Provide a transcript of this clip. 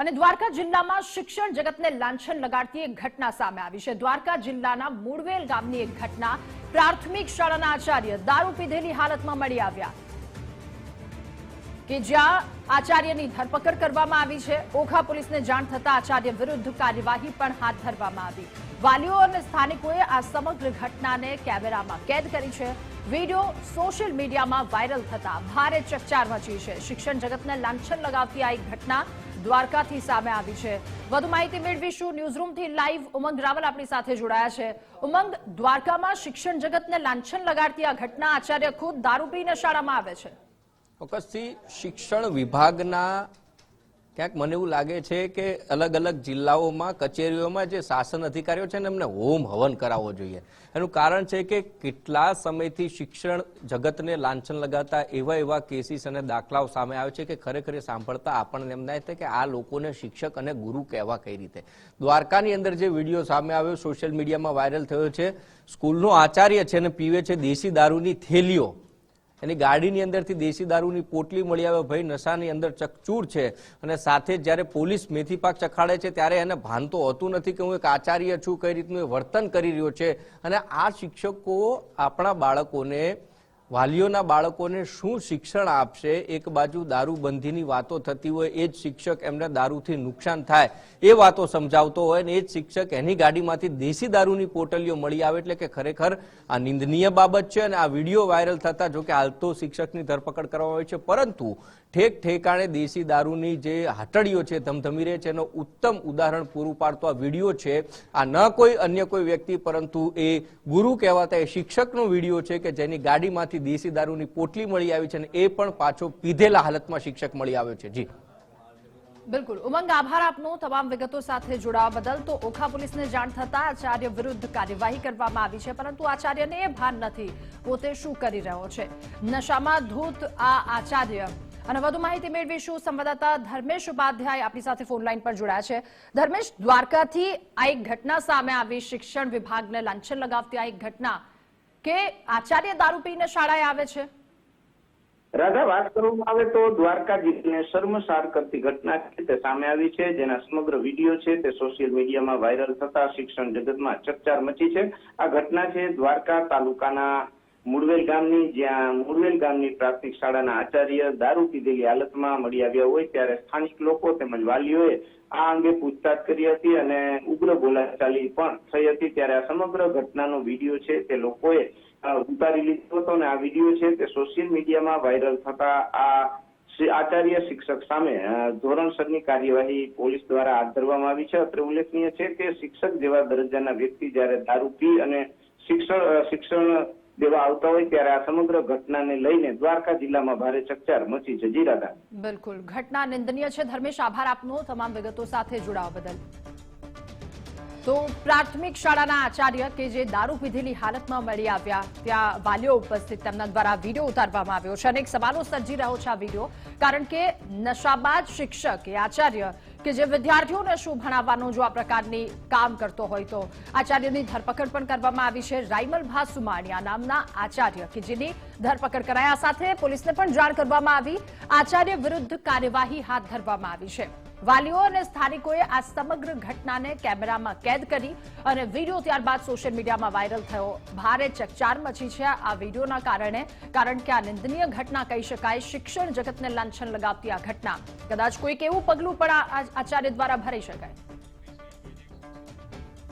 અને દ્વારકા જિલ્લામાં શિક્ષણ જગતને લાંછન લગાડતી એક ઘટના સામે આવી છે. દ્વારકા જિલ્લાના મૂળવેલ ગામની એક ઘટના પ્રાથમિક શાળાના આચાર્ય દારૂ પીધેલી હાલતમાં મળી આવ્યા. કે જ્યાં આચાર્યની ધરપકડ કરવામાં આવી છે. ઓખા પોલીસને જાણ થતા આચાર્ય વિરુદ્ધ કાર્યવાહી પણ હાથ ધરવામાં આવી. વાલીઓ અને સ્થાનિકોએ આ સમગ્ર ઘટનાને કેમેરામાં કેદ કરી છે. વીડિયો સોશિયલ મીડિયામાં વાયરલ થતા ભારે ચકચાર મચી છે. શિક્ષણ જગતને લાંછન લગાવતી આ એક ઘટના દ્વારકાથી સામે આવી છે. વધુ માહિતી મેળવીશું ન્યૂઝરૂમથી લાઈવ ઉમંગ રાવલ આપણી સાથે જોડાયા છે. ઉમંગ, દ્વારકામાં શિક્ષણ જગતને લાંછન લગાડતી આ ઘટના આચાર્ય ખુદ દારૂ પીને શાળામાં આવે છે. ચોક્કસથી શિક્ષણ વિભાગના ક્યાંક મને એવું લાગે છે કે અલગ અલગ જિલ્લાઓમાં, કચેરીઓમાં જે શાસન અધિકારીઓ છે ને એમને હોમ હવન કરાવવો જોઈએ. એનું કારણ છે કે કેટલા સમયથી શિક્ષણ જગતને લાંછન લગાતા એવા એવા કેસીસ અને દાખલાઓ સામે આવે છે કે ખરેખર સાંભળતા આપણને એમ થાય કે આ લોકોને શિક્ષક અને ગુરુ કહેવા કઈ રીતે. દ્વારકાની અંદર જે વીડિયો સામે આવ્યો, સોશિયલ મીડિયામાં વાયરલ થયો છે, સ્કૂલનો આચાર્ય છે અને પીવે છે દેશી દારૂની થેલીઓ. એની ગાડીની અંદરથી દેશી દારૂની પોટલી મળી આવે. ભાઈ નશાની અંદર ચકચૂર છે. અને સાથે જ્યારે પોલીસ મેથી પાક ચખાડે છે, ત્યારે એને ભાન તો હોતું નથી કે હું એક આચાર્ય છું, કઈ રીતનું એ વર્તન કરી રહ્યો છે. અને આ શિક્ષકો આપણા બાળકોને વાલીઓના બાળકોને શું શિક્ષણ આપશે, એક બાજુ દારૂબંધીની વાતો થતી હોય, એ જ શિક્ષક એમને દારૂથી નુકસાન થાય, એ વાતો સમજાવતો હોય ને એ જ શિક્ષક એની ગાડીમાંથી દેશી દારૂની પોટલીઓ મળી આવે એટલે કે ખરેખર આ નિંદનીય બાબત છે અને આ વીડિયો વાયરલ થતા જો કે હાલ તો શિક્ષકની ધરપકડ કરવામાં આવી છે. પરંતુ ઠેક ઠેકાણે દેશી દારૂની જે હાટડીઓ છે, ધમધમી રહે છે, એનો ઉત્તમ ઉદાહરણ પૂરું પાડતો આ વીડિયો છે. આ ન કોઈ અન્ય કોઈ વ્યક્તિ, પરંતુ એ ગુરુ કહેવાતા એ શિક્ષકનો વીડિયો છે કે જેની ગાડીમાંથી દેશી દારૂની પોટલી મળી આવી છે અને એ પણ પાછો પીધેલા હાલતમાં શિક્ષક મળી આવ્યો છે. જી. બિલકુલ. ઉમંગ આભાર આપનો. તમામ વિગતો સાથે જોડાવા બદલ તો ઓખા પોલીસને જાણ થતા આચાર્ય વિરુદ્ધ કાર્યવાહી કરવામાં આવી છે, પરંતુ આચાર્યને એ ભાન નથી. પોતે શું કરી રહ્યો છે? નશામાં ધૂત આ આચાર્ય. અને વધુ માહિતી મેળવીશું સંવાદદાતા ધર્મેશ ઉપાધ્યાય આપણી સાથે ફોન લાઈન પર જોડાયા છે. ધર્મેશ, દ્વારકાથી આ એક ઘટના સામે આવી. શિક્ષણ વિભાગને લાંછન લગાવતી આ એક ઘટના કે આચાર્ય દારૂ પીને શાળાએ આવે છે? રાધા, વાત કરવામાં આવે તો દ્વારકા જિલ્લાને શર્મસાર કરતી ઘટના છે, તે સામે આવી છે, જેના સમગ્ર વીડિયો છે, તે સોશિયલ મીડિયામાં વાયરલ થતા શિક્ષણ જગતમાં ચકચાર મચી છે. આ ઘટના છે દ્વારકા તાલુકાના મુળવેલ ગામની જ્યાં મુડવેલ ગામની પ્રાથમિક શાળાના આચાર્ય દારૂ પીધેલી હાલતમાં મળી આવ્યા હોય ત્યારે સ્થાનિક લોકો તેમજ વાલીઓએ આ અંગે પૂછતાછ કરી હતી અને ઉગ્ર બોલાચાલી પણ થઈ હતી. ત્યારે આ સમગ્ર ઘટનાનો વીડિયો છે તે લોકોએ ઉતારી લીધો હતો અને આ વીડિયો છે તે સોશિયલ મીડિયામાં વાયરલ થતા આ આચાર્ય શિક્ષક સામે ધોરણસરની કાર્યવાહી પોલીસ દ્વારા હાથ ધરવામાં આવી છે. અત્રે ઉલ્લેખનીય છે કે શિક્ષક જેવા દરજ્જાના વ્યક્તિ જ્યારે દારૂ પી અને શિક્ષણ શિક્ષણ દેવા આવતા હોય ત્યારે આ સમગ્ર ઘટનાને લઈને દ્વારકા જિલ્લામાં ભારે ચકચાર મચી છે જીરાદા બિલકુલ. ઘટના નિંદનીય છે. ધર્મેશ, આભાર આપનો. તમામ વિગતો સાથે જોડાવા બદલ. તો પ્રાથમિક શાળાના આચાર્ય કે જે દારૂ પીધેલી હાલતમાં મળી આવ્યા, ત્યાં વાલીઓ ઉપસ્થિત તેમના દ્વારા વીડિયો ઉતારવામાં આવ્યો છે અનેક સવાલો સર્જી રહ્યો છે આ વીડિયો, કારણ કે નશાબાદ શિક્ષક એ આચાર્ય કે જે વિદ્યાર્થીઓને શું ભણાવવાનું જો આ પ્રકારની કામ કરતો હોય તો. આચાર્યની ધરપકડ પણ કરવામાં આવી છે. રાઇમલ ભા સુમાણિયા નામના આચાર્ય કે જેની ધરપકડ કરાયા સાથે પોલીસને પણ જાણ કરવામાં આવી. આચાર્ય વિરુદ્ધ કાર્યવાહી હાથ ધરવામાં આવી છે. વાલીઓ અને સ્થાનિકોએ આ સમગ્ર ઘટનાને કેમેરામાં કેદ કરી અને વીડિયો ત્યારબાદ સોશિયલ મીડિયામાં વાયરલ થયો. ભારે ચકચાર મચી છે આ વિડીયોના કારણે, કારણ કે આ નિંદનીય ઘટના કહી શકાય. શિક્ષણ જગતને લાંછન લગાવતી આ ઘટના. કદાચ કોઈક એવું પગલું પણ આચાર્ય દ્વારા ભરી શકાય.